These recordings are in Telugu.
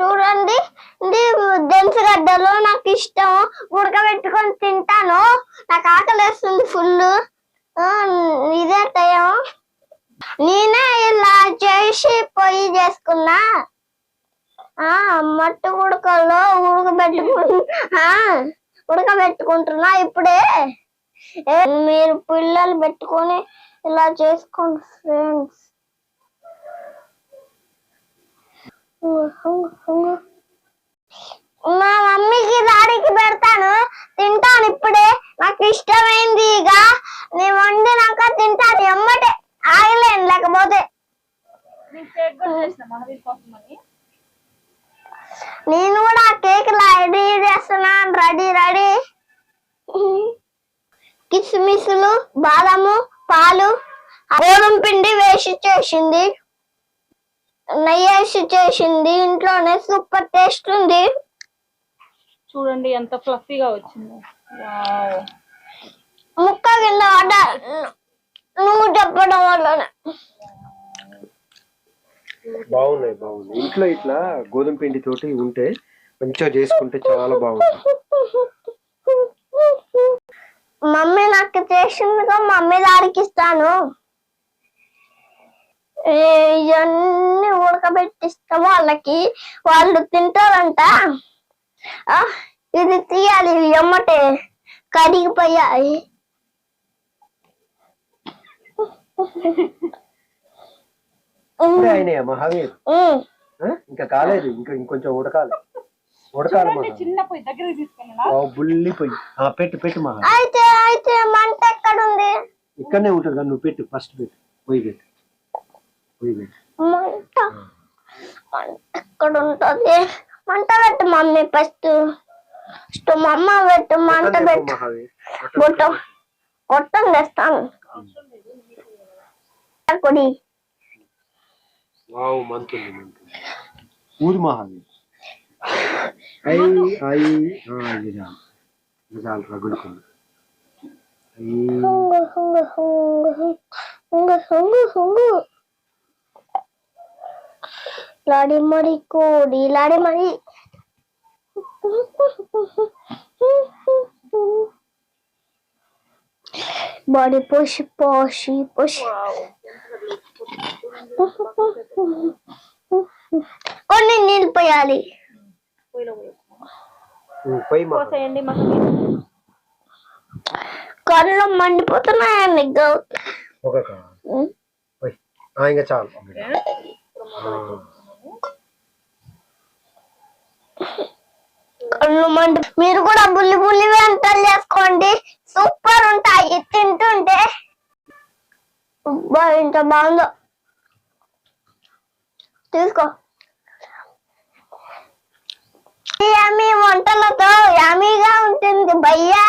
చూడండి. ఇది దెంచగడ్డలు నాకు ఇష్టం. ఉడకబెట్టుకొని తింటాను. నాకు ఆకలి వేస్తుంది ఫుల్ ఇదే టైం నేనే ఇలా చేసి పొయ్యి చేసుకున్నా. ఆ మట్టి ఉడకల్లో ఉడకబెట్టుకు ఉడకబెట్టుకుంటున్నా ఇప్పుడే. మీరు పిల్లలు పెట్టుకొని ఇలా చేసుకోండి ఫ్రెండ్స్ మా మమ్మీకి డాడీకి పెడతాను. తింటాను ఇప్పుడే. నాకు ఇష్టమైంది ఇక. నేను వండినాక తింటాను. ఎమ్మటే ఆగలేను లేకపోతే. నేను కూడా కేక్ రెడీ చేస్తున్నాను రెడీ రెడీ. కిస్మిస్లు బాదము పాలు గోధుమ పిండి వేసి చేసింది. నెయ్యి వేసి చేసింది ఇంట్లోనే సూపర్ టేస్ట్ ఉంది. చూడండి ఎంత ఫ్లఫీగా వచ్చిందో. ముక్క కింద నువ్వు చెప్పడం వల్లనే. బాగున్నాయి బాగున్నాయి. ఇంట్లో ఇట్లా గోధుమ పిండి తోటి ఉంటే మంచిగా చేసుకుంటే చాలా బాగుంటుంది. మమ్మీ నాకు చేసిందిగా మమ్మీ దానికి ఇస్తాను. ఇవన్నీ ఉడకబెట్టిస్తాం వాళ్ళకి వాళ్ళు తింటారంట. ఆ, ఇది తీయాలి ఇవి ఎమ్మటే కరిగిపోయాయి మహావీర్? ఇంకా కాలేదు ఇంకా ఇంకొంచెం ఉడకాలి. ఉడకాలి చిన్న పొయ్యి దగ్గరికి తీసుకెళ్ళినా ఆ, బుల్లి పొయ్యి. ఆ, పెట్టు పెట్టు మహా అయితే అయితే మంట ఎక్కడుంది? ఇక్కడనే ఉంటుంది నువ్వు పెట్టు ఫస్ట్ పెట్టు పొయ్యి పెట్టు. మంట. మంట ఎక్కడ ఉంటది మంట పెట్టు మమ్మీ ఫస్ట్. ఫస్ట్ మా అమ్మ పెట్టు మంట పెట్టు. గొట్టం గొట్టం తెస్తాను. కొడి. వావ్ మంతుంది మంతుంది ఊది మహావీర్ ఐ ఐ ఆ, ఇది చాలు రగులుకుంది. ఐ. హుంగు హుంగు హుంగు హుంగు హుంగు హుంగు. లాడి మరి కోడి లాడి మరి బాడీ పోసి పోసి పోసి కొన్ని నీళ్ళు పోయాలి. పోసేయండి కళ్ళు మండిపోతున్నాయండి ఇంకా చాలు. ఆ. మీరు కూడా బుల్లి బుల్లి వంటలు చేసుకోండి. సూపర్ ఉంటాయి. తింటుంటే ఇంత బాగుందో. తీసుకో. యమ్మీ వంటలతో యామీగా ఉంటుంది భయ్యా.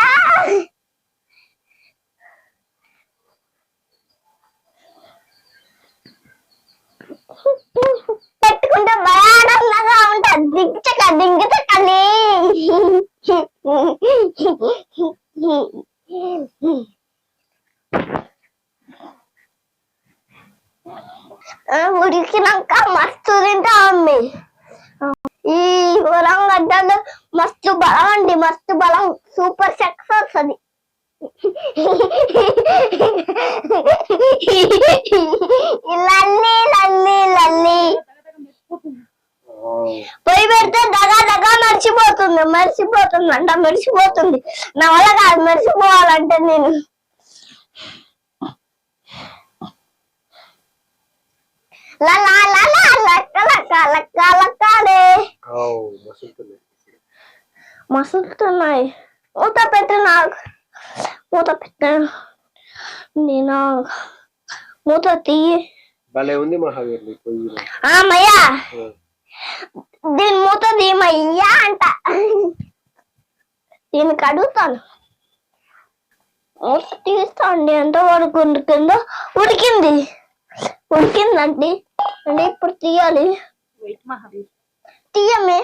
ఉడికినాక మస్తు తింటా అమ్మి ఈ పొలం గడ్డలు మస్తు బలం అండి మస్తు బలం సూపర్ సెక్స్ వస్తుంది లల్లి మర్చిపోతుంది మర్చిపోతుంది అంట మర్చిపోతుంది. నా వల్ల కాదు మర్చిపోవాలంటే నేను. మసులుతున్నాయి. మూత పెట్టు నాకు మూత పెట్టాను నేను మూత తీయి. భలే ఉంది మహావీర్ నీ పొయ్యి ఆ మయ్యా. ఆ. దీని మూత దీమయ్యా అంట దీనికి అడుగుతాను. మూత తీస్తాండి ఎంత వరకు ఉడికిందో ఉడికింది. ఉడికిందండి. అంటే ఇప్పుడు తీయాలి. తీయమే.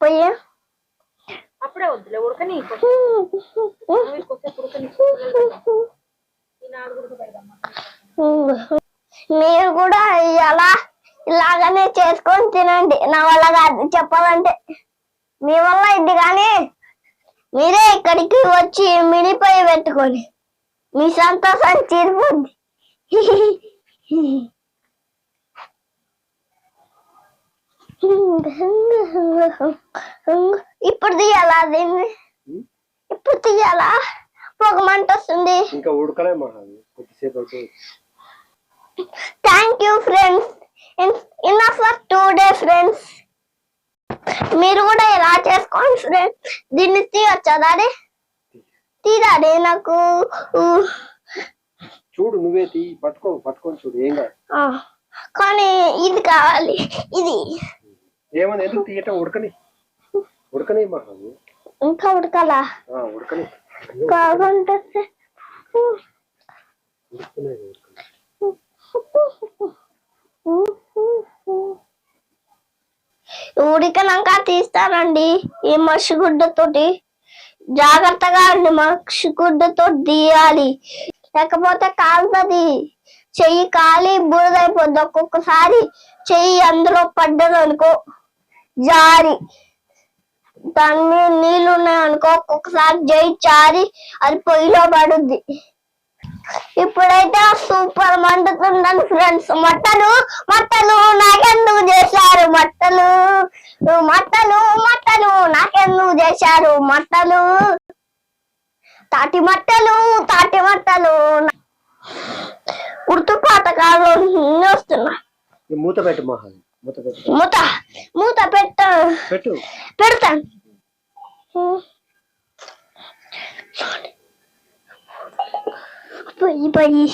పోయే. అప్పుడే వద్దులే ఉడకని మీరు కూడా ఇలా ఇలాగనే చేసుకొని తినండి. నా వల్ల కాదు చెప్పాలంటే. మీ వల్ల ఇది కానీ మీరే ఇక్కడికి వచ్చి మిడిపోయి పెట్టుకొని మీ సంతోషం తీరిపోద్ది ఇప్పుడు తీయాలా దీన్ని? ఇప్పుడు తీయాలా? పొగమంట వస్తుంది. ఇంకా ఉడకలే కొద్దిసేపు thank you friends in for today friends మీరు కూడా ఇలా చేసుకోండి ఫ్రెండ్స్ దీన్ని తీయొచ్చా దాడి తీరాడి నాకు చూడు నువ్వే తీ పట్టుకో పట్టుకొని చూడు ఏం కాదు. కానీ ఇది కావాలి ఇది. ఏమని ఎందుకు తీయటం? ఉడకని. ఉడకని ఇంకా ఉడకాలా? ఉడకని. కాకుంటే ఉడుకునే ఉడకని ఉడికినాక తీస్తానండి ఈ మసిగుడ్డతోటి జాగ్రత్తగా అండి మసిగుడ్డతో తీయాలి. లేకపోతే కాలుతుంది. చెయ్యి కాలి బురదైపోద్ది. ఒక్కొక్కసారి చెయ్యి అందులో పడ్డది అనుకో జారి. దాని మీద నీళ్ళు ఉన్నాయనుకో ఒక్కొక్కసారి జై చారి అది పొయ్యిలో పడుద్ది. ఇప్పుడైతే సూపర్ మండుతుందని ఫ్రెండ్స్. మట్టలు మట్టలు నాకెందుకు చేశారు మట్టలు? మట్టలు మట్టలు నాకెందుకు చేశారు మట్టలు? తాటి మట్టలు తాటి మట్టలు ఉర్తు పాతకాలు వస్తున్నా. పెట్టు మూత పెట్టు. మూత మూత పెట్ట. పెట్టు. పెడతాను. పొయ్యి పొయ్యి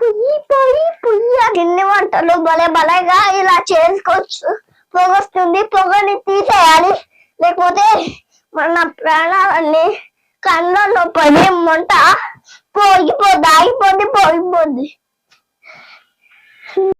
పొయ్యి పొయ్యి పొయ్యి అన్ని వంటలు భలే భలేగా ఇలా చేసుకోవచ్చు. పొగ వస్తుంది పొగని తీసేయాలి. లేకపోతే మన ప్రాణాలన్నీ కళ్ళల్లో పడి మంట పోగిపోద్ది ఆగిపోద్ది పోగిపోద్ది